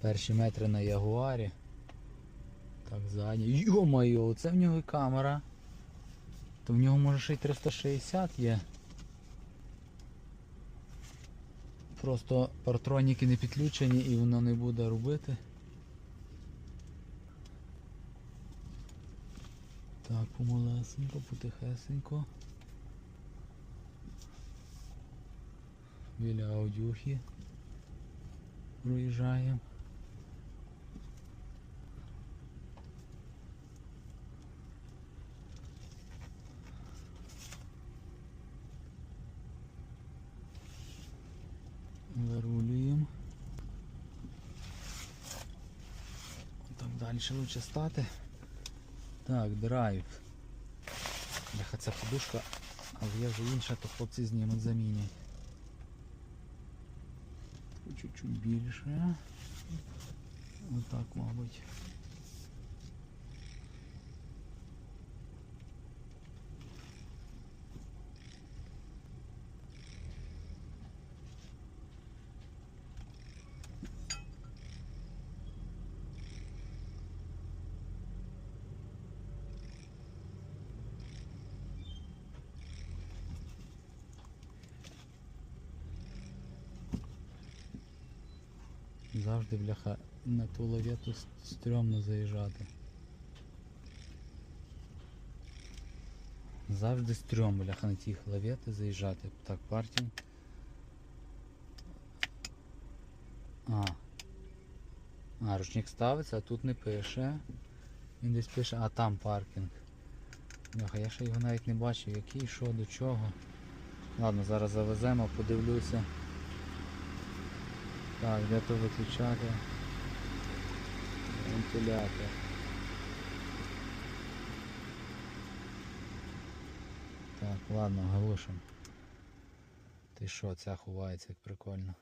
Перші метри на Ягуарі. Так, ззаді. Йо-моє, це в нього і камера. То в нього може ще й 360 є. Просто партроніки не підключені і воно не буде робити. Так, помалесенько, потихесенько. Біля аудюхи проїжджаємо. Вирулюємо. Так далі лучше стати. Так, драйв. Бляха, ця подушка, але є вже інша, то хлопці знімуть замінять. Чуть-чуть більше. Отак, мабуть. Завжди, бляха, на ту лавету стрьомно заїжджати. Завжди стрьом, бляха, на ті лавети заїжджати. Так, паркінг. А. А, ручник ставиться, а тут не пише. Він десь пише, а там паркінг. Бляха, я ще його навіть не бачив, який, що, до чого. Ладно, зараз завеземо, подивлюся. Так, де то виключати? Вентилятор. Так, ладно, глушим. Ти що, ця ховається як прикольно.